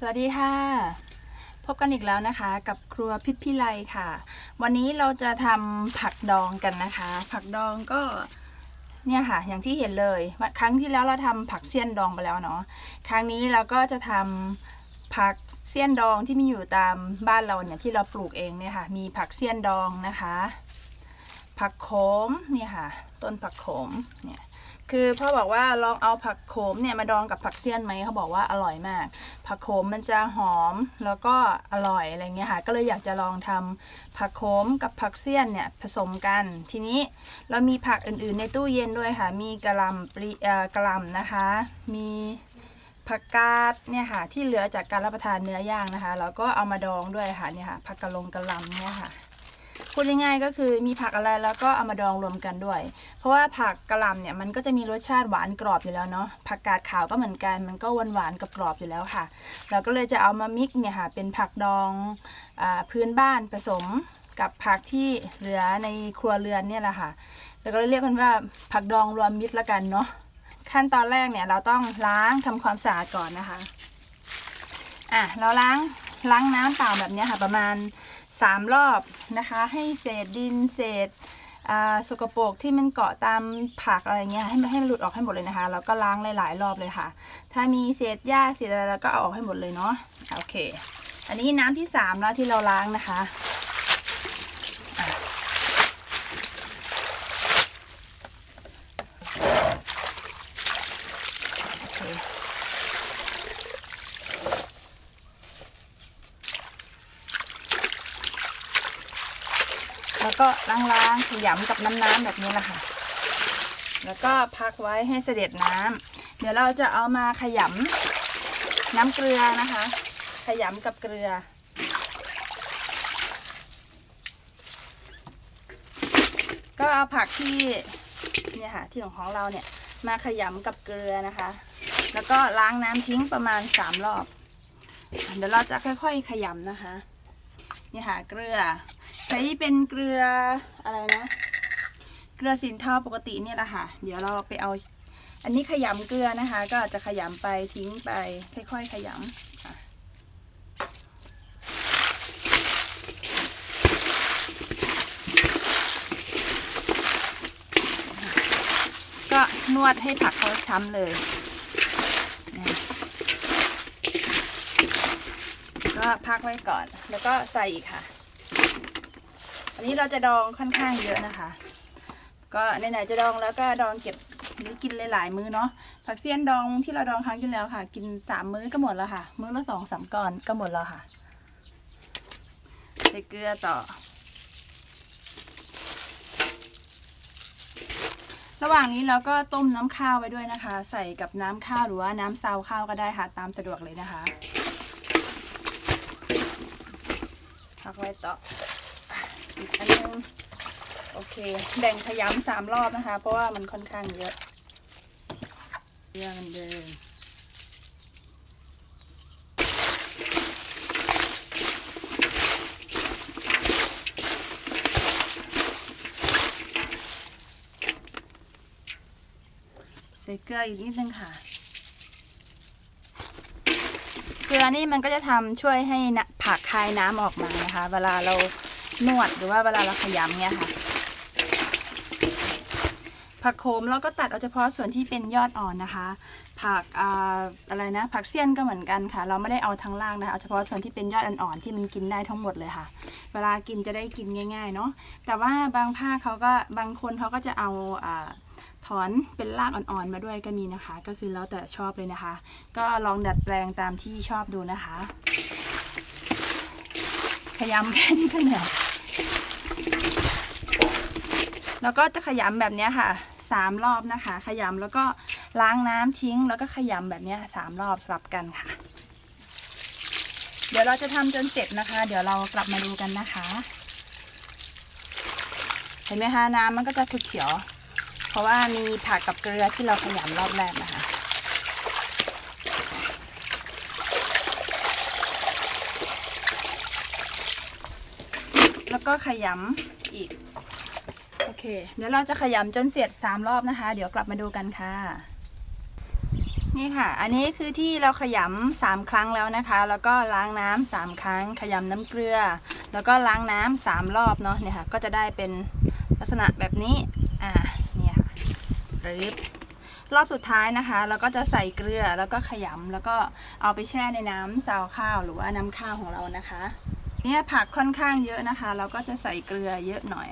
สวัสดีค่ะ พบกันอีกแล้วนะคะกับครัวพิษพิไลค่ะ วันนี้เราจะทำผักดองกันนะคะ ผักดองก็เนี่ยค่ะ อย่างที่เห็นเลยวันครั้งที่แล้วเราทำผักเสี้ยนดองไปแล้วเนาะครั้งนี้เราก็จะทำผักเสี้ยนดองที่มีอยู่ตามบ้านเราเนี่ยที่เราปลูกเองเนี่ยค่ะ มีผักเสี้ยนดองนะคะ ผักโขมเนี่ยค่ะ ต้นผักโขมเนี่ย คือพ่อบอกว่าลองเอาผักโขมเนี่ยมาดองกับผักเสี้ยนไหมเขาบอกว่าอร่อยมาก ผักโขมมันจะหอมแล้วก็อร่อยอะไรเงี้ยค่ะ ก็เลยอยากจะลองทำผักโขมกับผักเสี้ยนเนี่ยผสมกัน ทีนี้เรามีผักอื่นๆในตู้เย็นด้วยค่ะ มีกระลำปลีกระลำนะคะ มีผักกาดเนี่ยค่ะที่เหลือจากการรับประทานเนื้อย่างนะคะแล้วก็เอามาดองด้วยค่ะเนี่ยค่ะผักกะลงกระลำเนี่ยค่ะ พูดง่ายๆก็คือมีผักอะไรแล้วก็เอามาดองรวมกันด้วย เพราะว่าผักกะหล่ำเนี่ยมันก็จะมีรสชาติหวานกรอบอยู่แล้วเนาะผักกาดขาวก็เหมือนกัน มันก็หวานหวานกับกรอบอยู่แล้วค่ะ เราก็เลยจะเอามามิกเนี่ยค่ะ เป็นผักดองอพื้นบ้านผสมกับผักที่เหลือในครัวเรือนเนี่ยแหละค่ะแล้วก็เรียกกันว่าผักดองรวมมิตรละกันเนาะขั้นตอนแรกเนี่ยเราต้องล้างทำความสะอาดก่อนนะคะอะเราล้างล้างน้ำเปล่าแบบนี้ค่ะประมาณ สามรอบนะคะ ให้เศษดินเศษสกปรกที่มันเกาะตามผักอะไรเงี้ยให้มันให้มันหลุดออกให้หมดเลยนะคะ แล้วก็ล้างหลาย ๆ รอบเลยค่ะ ถ้ามีเศษหญ้าเศษอะไรแล้วก็เอาออกให้หมดเลยเนาะโอเค อันนี้น้ำที่สามแล้วที่เราล้างนะคะโอเค แล้ว ก็ล้างๆขยำกับน้ำๆแบบนี้แหละค่ะ แล้วก็พักไว้ให้เสด็จน้ำเดี๋ยวเราจะเอามาขยำน้ำเกลือนะคะ ขยำกับเกลือ ก็เอาผักที่เนี่ยค่ะที่ของของเราเนี่ยมาขยำกับเกลือนะคะ แล้วก็ล้างน้ำทิ้งประมาณสามรอบ เดี๋ยวเราจะค่อยๆขยำนะคะ นี่ค่ะเกลือ ใช้เป็นเกลืออะไรนะ เกลือสินเทาปกติเนี่ยแหละค่ะ เดี๋ยวเราไปเอา อันนี้ขยำเกลือนะคะ ก็จะขยำไปทิ้งไป ค่อย ๆ ขยำก็นวดให้ผักเขาช้ำเลย ก็พักไว้ก่อน แล้วก็ใส่อีกค่ะ อันนี้เราจะดองค่อนข้างเยอะนะคะ ก็ไหนๆจะดองแล้วก็ดองเก็บหรือกินหลายๆมื้อเนาะผักเสี้ยนดองที่เราดองครั้งที่แล้วค่ะ กินสามมื้อก็หมดแล้วค่ะ มื้อละสองสามก้อนก็หมดแล้วค่ะใส่เกลือต่อ ระหว่างนี้เราก็ต้มน้ำข้าวไว้ด้วยนะคะ ใส่กับน้ำข้าวหรือว่าน้ำซาวข้าวก็ได้ค่ะ ตามสะดวกเลยนะคะพักไว้ต่อ อีกอันนึงโอเค แบ่งขยำสามรอบนะคะ เพราะว่ามันค่อนข้างเยอะเรื่องเดิมใส่เกลืออีกนิดนึงค่ะเกลือนี่มันก็จะทำช่วยให้ผักคายน้ำออกมานะคะ เวลาเรา นวดหรือว่าเวลาเราขยำเนี่ยค่ะ ผักโขมเราก็ตัดเอาเฉพาะส่วนที่เป็นยอดอ่อนนะคะ ผักออะไรนะ ผักเสี้ยนก็เหมือนกันค่ะ เราไม่ได้เอาทั้งล่างนะเอาเฉพาะส่วนที่เป็นยอดอ่อนๆที่มันกินได้ทั้งหมดเลยค่ะ เวลากินจะได้กินง่ายๆเนาะแต่ว่าบางภาคเขาก็บางคนเขาก็จะเอาอ่าถอนเป็นรากอ่อนๆมาด้วยก็มีนะคะ ก็คือแล้วแต่ชอบเลยนะคะ ก็ลองดัดแปลงตามที่ชอบดูนะคะขยำแค่นี้ก็เหนื่อย แล้วก็จะขยำแบบนี้ค่ะสามรอบนะคะ ขยำแล้วก็ล้างน้ำทิ้ง แล้วก็ขยำแบบนี้สามรอบสลับกันค่ะ เดี๋ยวเราจะทำจนเสร็จนะคะ เดี๋ยวเรากลับมาดูกันนะคะ เห็นไหมคะน้ำมันก็จะเขียว เพราะว่ามีผักกับเกลือที่เราขยำรอบแรกนะคะแล้วก็ขยำอีก เค เดี๋ยวเราจะขยำจนเสร็จสามรอบนะคะ เดี๋ยวกลับมาดูกันค่ะ นี่ค่ะ อันนี้คือที่เราขยำสามครั้งแล้วนะคะ แล้วก็ล้างน้ำสามครั้ง ขยำน้ำเกลือ แล้วก็ล้างน้ำสามรอบเนาะเนี่ยค่ะ ก็จะได้เป็นลักษณะแบบนี้ อ่า เนี่ยค่ะริบรอบสุดท้ายนะคะเราก็จะใส่เกลือแล้วก็ขยำแล้วก็เอาไปแช่ในน้ำซาวข้าวหรือว่าน้ำข้าวของเรานะคะ เนี่ยผักค่อนข้างเยอะนะคะ เราก็จะใส่เกลือเยอะหน่อย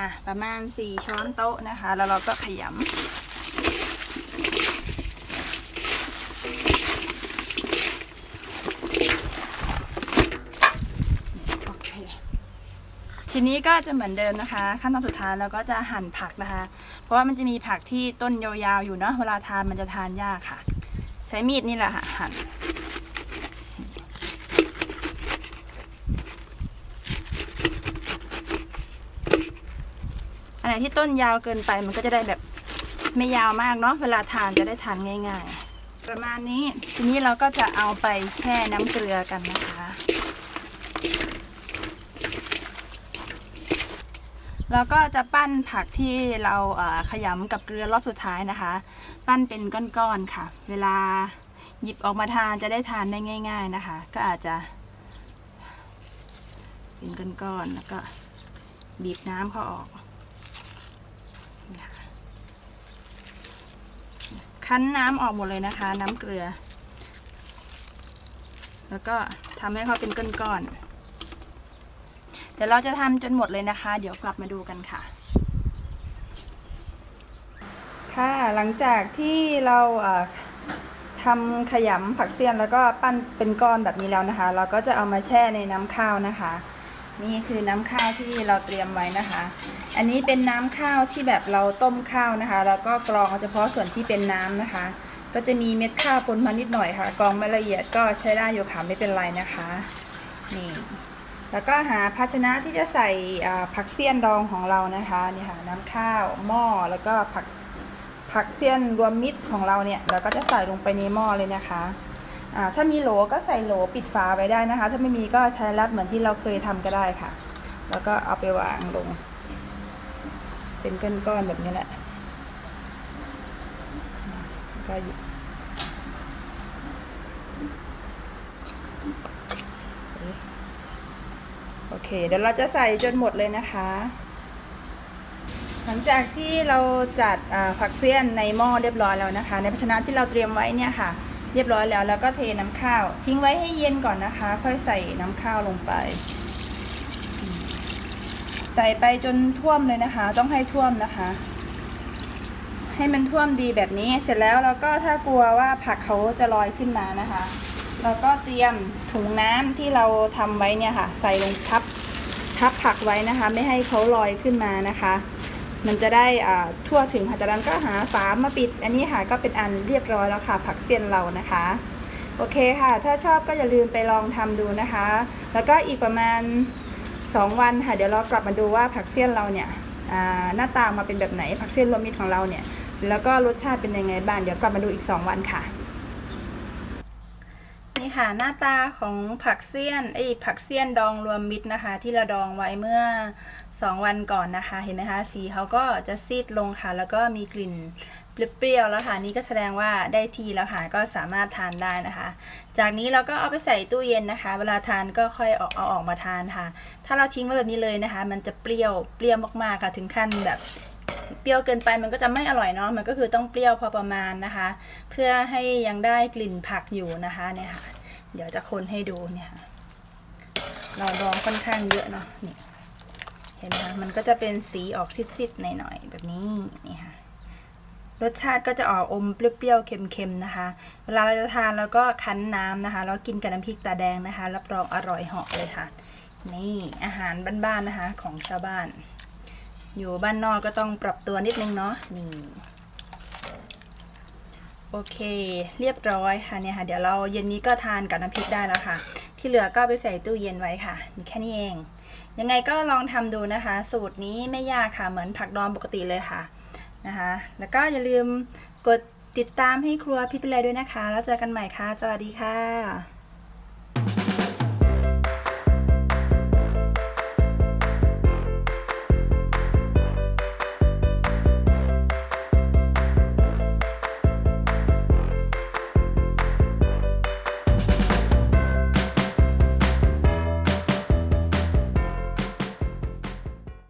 อะประมาณ 4 ช้อนโต๊ะนะคะ แล้วเราก็ขยำโอเคทีนี้ก็จะเหมือนเดิมนะคะ ขั้นตอนสุดท้ายเราก็จะหั่นผักนะคะ เพราะว่ามันจะมีผักที่ต้นยาวๆอยู่เนาะเวลาทานมันจะทานยากค่ะ ใช้มีดนี่แหละค่ะหั่น ไหนที่ต้นยาวเกินไปมันก็จะได้แบบไม่ยาวมากเนาะเวลาทานจะได้ทานง่าย ๆ ประมาณนี้ทีนี้เราก็จะเอาไปแช่น้ำเกลือกันนะคะ แล้วก็จะปั้นผักที่เราขยำกับเกลือรอบสุดท้ายนะคะ ปั้นเป็นก้อนๆค่ะ เวลาหยิบออกมาทานจะได้ทานได้ง่าย ๆนะคะ ก็อาจจะเป็นก้อนๆแล้วก็บีบน้ำเขาออกนี่ค่ะ คั้นน้ำออกหมดเลยนะคะ น้ำเกลือ แล้วก็ทำให้เขาเป็นก้อนๆ เดี๋ยวเราจะทำจนหมดเลยนะคะ เดี๋ยวกลับมาดูกันค่ะ ค่ะหลังจากที่เราทำขยำผักเสี้ยนแล้วก็ปั้นเป็นก้อนแบบนี้แล้วนะคะ เราก็จะเอามาแช่ในน้ำข้าวนะคะ นี่คือน้ำข้าวที่เราเตรียมไว้นะคะ อันนี้เป็นน้ำข้าวที่แบบเราต้มข้าวนะคะ แล้วก็กรองเอาเฉพาะส่วนที่เป็นน้ำนะคะ ก็จะมีเม็ดข้าวปนมานิดหน่อยค่ะ กรองไม่ละเอียดก็ใช้ได้อยู่ค่ะไม่เป็นไรนะคะ นี่ แล้วก็หาภาชนะที่จะใส่ผักเสี้ยนดองของเรานะคะนี่ค่ะน้ำข้าวหม้อแล้วก็ผักผักเสี้ยนรวมมิตรของเราเนี่ย เราก็จะใส่ลงไปในหม้อเลยนะคะ ถ้ามีโหลก็ใส่โหลปิดฝาไว้ได้นะคะ ถ้าไม่มีก็ใช้แรปเหมือนที่เราเคยทำก็ได้ค่ะ แล้วก็เอาไปวางลง เป็นก้อนๆแบบนี้แหละก็หยิบโอเค เดี๋ยวเราจะใส่จนหมดเลยนะคะ หลังจากที่เราจัดผักเสี้ยนในหม้อเรียบร้อยแล้วนะคะ ในภาชนะที่เราเตรียมไว้เนี่ยค่ะ เรียบร้อยแล้วแล้วก็เทน้ำข้าว ทิ้งไว้ให้เย็นก่อนนะคะ ค่อยใส่น้ำข้าวลงไป ใส่ไปจนท่วมเลยนะคะ ต้องให้ท่วมนะคะ ให้มันท่วมดีแบบนี้เสร็จแล้วเราก็ถ้ากลัวว่าผักเขาจะลอยขึ้นมานะคะ เราก็เตรียมถุงน้ำที่เราทำไว้เนี่ยค่ะ ใส่ลงทับทับผักไว้นะคะ ไม่ให้เขาลอยขึ้นมานะคะ มันจะได้ทั่วถึงค่ะจากนั้นก็หาฝามาปิด อันนี้ค่ะก็เป็นอันเรียบร้อยแล้วค่ะ ผักเสี้ยนเรานะคะ โอเคค่ะ ถ้าชอบก็อย่าลืมไปลองทำดูนะคะ แล้วก็อีกประมาณ 2 วันค่ะ เดี๋ยวเรากลับมาดูว่าผักเสี้ยนเราเนี่ยหน้าตาออกมาเป็นแบบไหนผักเสี้ยนรวมมิตรของเราเนี่ย แล้วก็รสชาติเป็นยังไงบ้างเดี๋ยวกลับมาดูอีก 2 วันค่ะ ค่ะหน้าตาของผักเสี้ยนไอ้ผักเสี้ยนดองรวมมิตรนะคะ ที่เราดองไว้เมื่อ 2 วันก่อนนะคะ เห็นไหมคะสีเขาก็จะซีดลงค่ะ แล้วก็มีกลิ่นเปรี้ยวๆแล้วค่ะนี่ก็แสดงว่าได้ทีแล้วค่ะก็สามารถทานได้นะคะ จากนี้เราก็เอาไปใส่ตู้เย็นนะคะ เวลาทานก็ค่อยออกเอาออกมาทานค่ะ ถ้าเราทิ้งไว้แบบนี้เลยนะคะ มันจะเปรี้ยวเปรี้ยวมากๆค่ะถึงขั้นแบบเปรี้ยวเกินไปมันก็จะไม่อร่อยเนาะมันก็คือต้องเปรี้ยวพอประมาณนะคะ เพื่อให้ยังได้กลิ่นผักอยู่นะคะเนี่ยค่ะ เดี๋ยวจะคนให้ดูเนี่ยค่ะ เราดองค่อนข้างเยอะเนาะนี่เห็นไหมคะมันก็จะเป็นสีออกซิดๆหน่อยๆแบบนี้นี่ค่ะรสชาติก็จะออกอมเปรี้ยวๆเค็มๆนะคะ เวลาเราจะทานแล้วก็คั้นน้ำนะคะแล้วกินกับน้ำพริกตาแดงนะคะ รับรองอร่อยเหาะเลยค่ะ นี่อาหารบ้านๆนะคะของชาวบ้าน อยู่บ้านนอกก็ต้องปรับตัวนิดนึงเนาะนี่ โอเค เรียบร้อยค่ะเนี่ยค่ะ เดี๋ยวเราเย็นนี้ก็ทานกับน้ำพริกได้แล้วค่ะ ที่เหลือก็ไปใส่ตู้เย็นไว้ค่ะมีแค่นี้เอง ยังไงก็ลองทำดูนะคะ สูตรนี้ไม่ยากค่ะเหมือนผักดองปกติเลยค่ะนะคะ แล้วก็อย่าลืมกดติดตามให้ครัวพิพิเลด้วยนะคะ แล้วเจอกันใหม่ค่ะ สวัสดีค่ะ